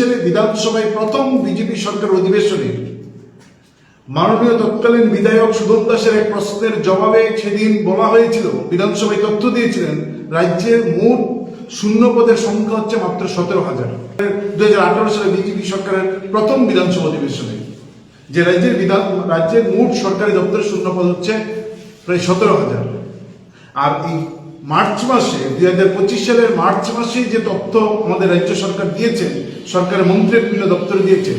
সালে বিধানসভায় প্রথম বিজেপি সরকার অধিবেশনে মাননীয় তৎকালীন বিধায়ক সুদন দাসের এক প্রশ্নের জবাবে সেদিন বলা হয়েছিল, বিধানসভায় তথ্য দিয়েছিলেন, রাজ্যের মোট শূন্য পদের সংখ্যা হচ্ছে মাত্র সতেরো হাজার। দু সালে বিজেপি সরকারের প্রথম বিধানসভা অধিবেশনে। যে রাজ্যের বিধান, রাজ্যের মোট সরকারি দপ্তরের শূন্য পদ হচ্ছে প্রায় সতেরো হাজার। আর এই মার্চ মাসে দুই হাজার পঁচিশ সালের মার্চ মাসে যে তথ্য আমাদের রাজ্য সরকার দিয়েছেন সরকারের মন্ত্রীর বিভিন্ন দপ্তরে দিয়েছেন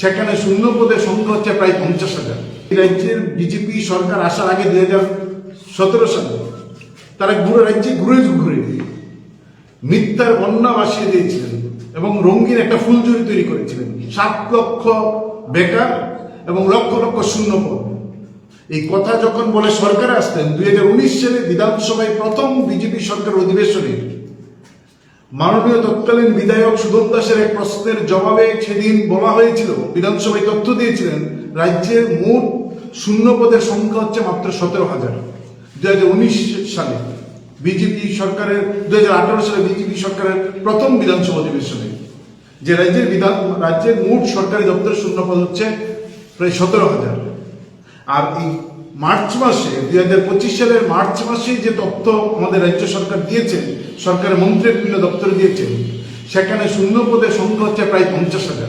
সেখানে শূন্য পদের সংখ্যা হচ্ছে প্রায় পঞ্চাশ হাজার। রাজ্যের বিজেপি সরকার আসার আগে দুই হাজার সতেরো সালে তারা পুরো রাজ্যে ঘুরে ঘুরে মিথ্যার বন্যা ভাসিয়ে দিয়েছিলেন এবং রঙিন একটা ফুলঝুরি তৈরি করেছিলেন। সাত লক্ষ বেকার এবং লক্ষ লক্ষ শূন্য পদ। এই কথা যখন বলে সরকারে আসতেন, দুই হাজার উনিশ সালে বিধানসভায় প্রথম বিজেপি সরকার অধিবেশনে মাননীয় তৎকালীন বিধায়ক সুদন দাসের এক প্রশ্নের জবাবে সেদিন বলা হয়েছিল, বিধানসভায় তথ্য দিয়েছিলেন, রাজ্যের মোট শূন্য পদের সংখ্যা হচ্ছে মাত্র সতেরো হাজার। দু সালে বিজেপি সরকারের দু হাজার আঠারো সালে বিজেপি সরকারের প্রথম বিধানসভা অধিবেশনে, যে রাজ্যের বিধান, রাজ্যের মোট সরকারি দপ্তরের শূন্য পদ হচ্ছে প্রায় সতেরো হাজার। আর এই মার্চ মাসে দুই হাজার পঁচিশ সালের মার্চ মাসে যে তথ্য আমাদের রাজ্য সরকার দিয়েছেন সরকারের বিভিন্ন দপ্তরে দিয়েছেন সেখানে শূন্য পদের সংখ্যা হচ্ছে প্রায় পঞ্চাশ হাজার।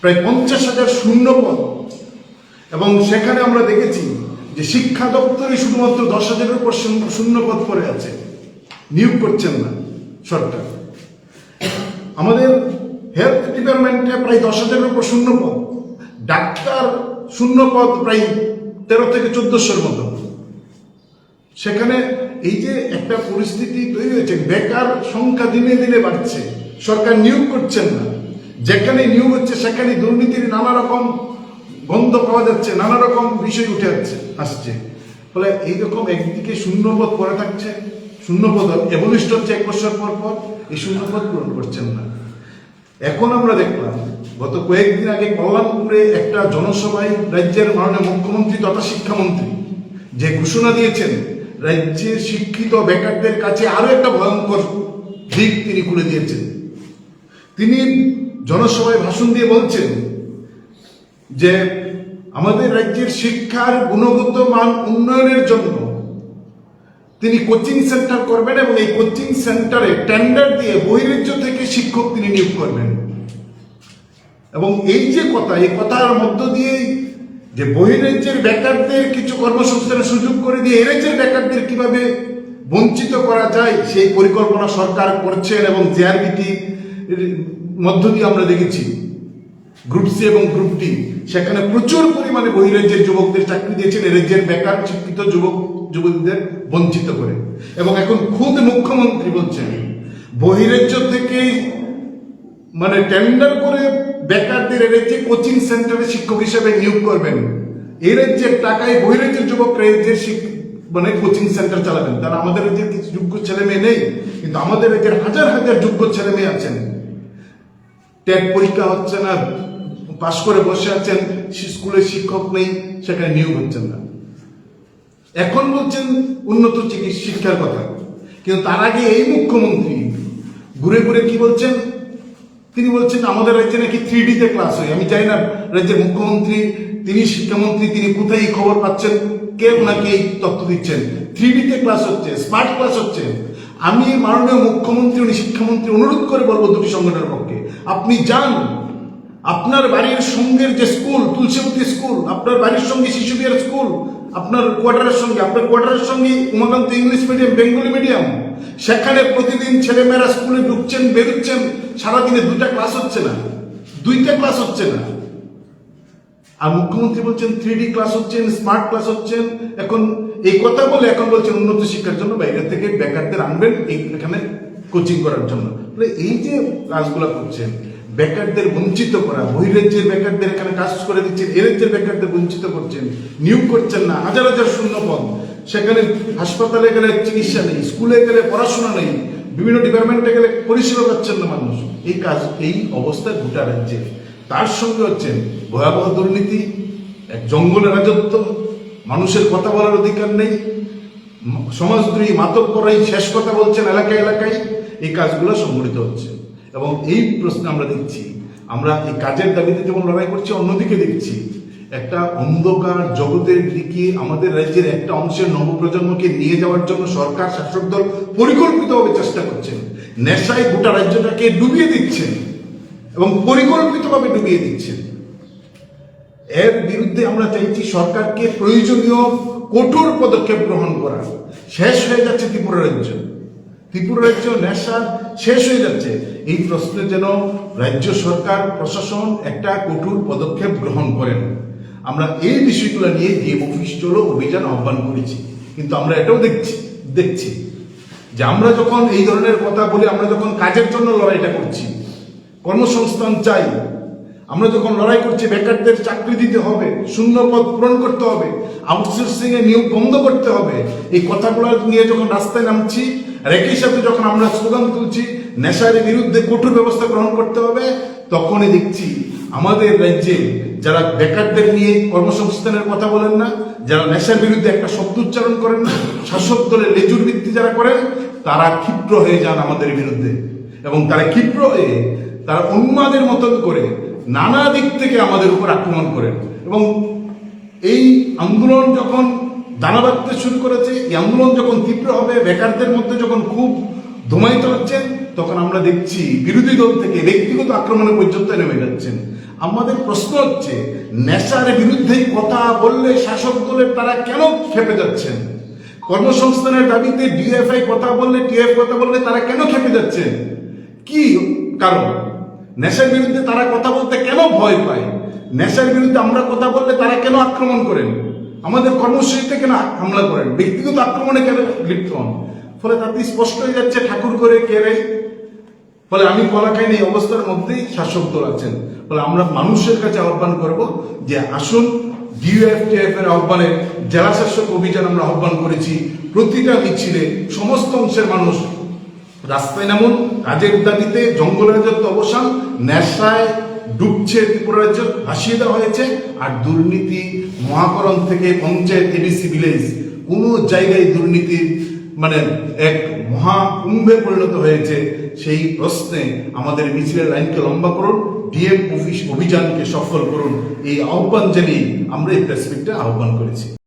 প্রায় পঞ্চাশ হাজার শূন্য পদ এবং সেখানে আমরা দেখেছি যে শিক্ষা দপ্তরে শুধুমাত্র দশ হাজারের উপর শূন্য- পদ পড়ে আছে। নিয়োগ করছেন না সরকার। আমাদের হেলথ ডিপার্টমেন্টে প্রায় দশ হাজারের উপর শূন্য পদ ডাক্তার শূন্য পদ প্রায় তেরো থেকে চোদ্দশোর মতো। সেখানে এই যে একটা পরিস্থিতি তৈরি হয়েছে, বেকার সংখ্যা দিনে দিনে বাড়ছে, সরকার নিয়োগ করছেন না। যেখানে নিয়োগ হচ্ছে, সেখানে দুর্নীতির নানা রকম গন্ধ পাওয়া যাচ্ছে, নানা রকম বিষয় উঠে আসছে আসছে। ফলে এইরকম একদিকে শূন্যপদ পড়ে থাকছে, শূন্যপদ এবলিষ্ট হচ্ছে এক বছর পর পর, এই শূন্যপদ পূরণ করছেন না। এখন আমরা দেখলাম গত কয়েকদিন আগে কল্যাণপুরে একটা জনসভায় রাজ্যের মাননীয় মুখ্যমন্ত্রী তথা শিক্ষামন্ত্রী যে ঘোষণা দিয়েছেন, রাজ্যের শিক্ষিত বেকারদের কাছে আরও একটা ভয়ঙ্কর দিক তিনি খুলে দিয়েছেন। তিনি জনসভায় ভাষণ দিয়ে বলছেন যে আমাদের রাজ্যের শিক্ষার গুণগত মান উন্নয়নের জন্য তিনি কোচিং সেন্টার করবেন এবং এই কোচিং সেন্টারে টেন্ডার দিয়ে বহিরাজ্য থেকে শিক্ষক তিনি নিয়োগ করবেন। এবং এই যে কথা, এই কথার মধ্য দিয়েই যে বহিরাজ্যের বেকারদের কিছু কর্মসংস্থানের সুযোগ করে দিয়ে এ রাজ্যের বেকারদের কীভাবে বঞ্চিত করা যায়, সেই পরিকল্পনা সরকার করছেন এবং জেআরবিটি মধ্য দিয়ে আমরা দেখেছি। গ্রুপ সি এবং গ্রুপ ডি, সেখানে প্রচুর পরিমাণে বহিরাজ্যের যুবকদের চাকরি দিয়েছেন এ রাজ্যের বেকার, শিক্ষিত যুবক যুবকদের বঞ্চিত করে। এবং এখন খুদ মুখ্যমন্ত্রী বলছেন, বহিরাজ্য থেকে মানে টেন্ডার করে বেকারদের এ যে কোচিং সেন্টারে শিক্ষক হিসেবে নিয়োগ করবেন। এই যে টাকায় বহিরাজ্যের যুবকরা শিক- মানে কোচিং সেন্টার চালাবেন। তারা আমাদের রাজ্যের কিছু যোগ্য ছেলে মেয়ে নেই, কিন্তু আমাদের রাজ্যের হাজার হাজার যোগ্য ছেলে মেয়ে আছেন। ট্যাগ পরীক্ষা হচ্ছে না, পাশ করে বসে আছেন স্কুলে শিক্ষক নেই, সেখানে নিয়োগ হচ্ছেন না। এখন বলছেন উন্নত চিকিৎসা শিক্ষার কথা। কিন্তু তার আগে এই মুখ্যমন্ত্রী, ঘুরে ঘুরে কি বলছেন? তিনি বলছেন, আমাদের রাজ্যে নাকি থ্রি ডিতে ক্লাস হয়। আমি চাই না, রাজ্যের মুখ্যমন্ত্রী, তিনি শিক্ষামন্ত্রী, তিনি কোথায় খবর পাচ্ছেন? কে ওনাকে এই তথ্য দিচ্ছেন? থ্রি ডিতে ক্লাস হচ্ছে স্মার্ট ক্লাস হচ্ছে। আমি মাননীয় মুখ্যমন্ত্রী, উনি শিক্ষামন্ত্রী, অনুরোধ করে বলব দুটি সংগঠনের পক্ষে। আপনি যান, আপনার বাড়ির সঙ্গের যে স্কুল তুলসীবতী স্কুল আপনার বাড়ির সঙ্গে শিশু বিহার স্কুল আপনার কোয়ার্টারের সঙ্গে, আপনার কোয়ার্টারের সঙ্গে Umakanta English medium Bengali medium সেখানে প্রতিদিন ছেলেমেয়েরা স্কুলে ঢুকছেন, বেরোচ্ছেন, সারাদিনে দুইটা ক্লাস হচ্ছে না। দুইটা ক্লাস হচ্ছে না। আর মুখ্যমন্ত্রী বলছেন থ্রি ক্লাস হচ্ছেন স্মার্ট ক্লাস হচ্ছেন। এখন এই কথা বলে এখন বলছেন উন্নত শিক্ষার জন্য বাইরে থেকে বেকারদের আনবেন এখানে কোচিং করার জন্য। এই যে কাজগুলো করছেন বেকারদের বঞ্চিত করা বহিরাজ্যের বেকারদের এখানে কাজ করে দিচ্ছেন, এ রাজ্যের বেকারদের বঞ্চিত করছেন, নিয়োগ করছেন না, হাজার হাজার শূন্য পদ। সেখানে হাসপাতালে গেলে চিকিৎসা নেই, স্কুলে গেলে পড়াশোনা নেই, বিভিন্ন ডিপার্টমেন্টে গেলে পরিষেবা পাচ্ছেন না মানুষ। এই কাজ, এই অবস্থা গোটা রাজ্যে। তার সঙ্গে হচ্ছেন ভয়াবহ দুর্নীতি, এক জঙ্গলের রাজত্ব, মানুষের কথা বলার অধিকার নেই, সমাজদ্রোহী মাতক করাই শেষ কথা বলছেন এলাকায় এলাকায়, এই কাজগুলো সংগঠিত হচ্ছে। এবং এই প্রশ্নে আমরা দেখছি, আমরা এই কাজের দাবিতে যেমন লড়াই করছি, অন্যদিকে দেখছি, একটা অন্ধকার জগতের দিকে আমাদের রাজ্যের একটা অংশের নবপ্রজন্মকে নিয়ে যাওয়ার জন্য সরকার, শাসক দল পরিকল্পিতভাবে চেষ্টা করছেন নেশায় গোটা রাজ্যটাকে ডুবিয়ে দিচ্ছেন এবং পরিকল্পিতভাবে ডুবিয়ে দিচ্ছেন এর বিরুদ্ধে আমরা চাইছি সরকারকে প্রয়োজনীয় কঠোর পদক্ষেপ গ্রহণ করা শেষ হয়ে যাচ্ছে ত্রিপুরা রাজ্য। ত্রিপুরা রাজ্য নেশা শেষ হয়ে যাচ্ছে। এই প্রশ্নে যেন রাজ্য সরকার, প্রশাসন একটা কঠোর পদক্ষেপ গ্রহণ করেন। আমরা এই বিষয়গুলো নিয়ে ডিএম অফিস চলো, অভিযান আহ্বান করেছি। কিন্তু আমরা এটাও দেখছি দেখছি যে আমরা যখন এই ধরনের কথা বলি, আমরা যখন কাজের জন্য লড়াইটা করছি, কর্মসংস্থান চাই, আমরা যখন লড়াই করছি, বেকারদের চাকরি দিতে হবে, শূন্য পদ পূরণ করতে হবে আউটসোর্সিং এর নিয়োগ বন্ধ করতে হবে, এই কথাগুলো নিয়ে যখন রাস্তায় নামছি আর একই সাথে যখন আমরা স্লোগান তুলছি, নেশার বিরুদ্ধে কঠোর ব্যবস্থা গ্রহণ করতে হবে, তখনই দেখছি আমাদের রাজ্যে যারা বেকারদের নিয়ে কর্মসংস্থানের কথা বলেন না, যারা নেশার বিরুদ্ধে একটা শব্দ উচ্চারণ করেন না, শাসক দলের লেজুর ভিত্তি যারা করেন, তারা ক্ষিপ্র হয়ে যান আমাদের বিরুদ্ধে। এবং তারা ক্ষিপ্র হয়ে তারা উন্মাদের মতন করে নানা দিক থেকে আমাদের উপর আক্রমণ করেন। এবং এই আন্দোলন যখন দানা বাঁধতে শুরু করেছে, এই আন্দোলন যখন তীব্র হবে, বেকারদের মধ্যে যখন খুব ধুমায়িত হচ্ছেন তখন আমরা দেখছি বিরোধী দল থেকে ব্যক্তিগত আক্রমণে পর্যন্ত নেমে যাচ্ছেন। আমাদের প্রশ্ন হচ্ছে, নেশার বিরুদ্ধে কথা বললে শাসক দলের তারা কেন খেপে যাচ্ছেন? কর্মসংস্থানের দাবিতে ডিএফআই কথা বললে, টিএফ কথা বললে তারা কেন খেপে যাচ্ছেন? কি কারণ? নেশার বিরুদ্ধে তারা কথা বলতে কেন ভয় পায়? নেশার বিরুদ্ধে আমরা কথা বললে তারা কেন আক্রমণ করেন? আমাদের কর্মসূচিতে কেন হামলা করেন? ব্যক্তিগত আক্রমণে কেন লিপ্ত হন? ফলে তাতে স্পষ্ট হয়ে যাচ্ছে ঠাকুর করে কেড়ে ফলে আমি কলা খাইনি এই অবস্থার মধ্যেই শাসক দল আছেন। ফলে আমরা মানুষের কাছে আহ্বান করব যে আসুন ডিউএফটিএফ এর আহ্বানে জেলা শাসক অভিযান আমরা আহ্বান করেছি। প্রতিটা মিছিলে সমস্ত অংশের মানুষ রাস্তায় নামুন, কাজের দাবিতে জঙ্গল রাজত্ব অবসান, নেশায় ডুবছে ত্রিপুরা রাজ্য, ভাসিয়ে দেওয়া হয়েছে, আর দুর্নীতি মহাকরণ থেকে পঞ্চায়েত এডিসি ভিলেজ কোনো জায়গায় দুর্নীতির মানে এক মহা কুম্ভে পরিণত হয়েছে, সেই প্রশ্নে আমাদের মিছিলের লাইনকে লম্বা করুন ডিএম অফিস অভিযানকে সফল করুন, এই আহ্বান জানিয়ে আমরা এই প্রেসমিটটা আহ্বান করেছি।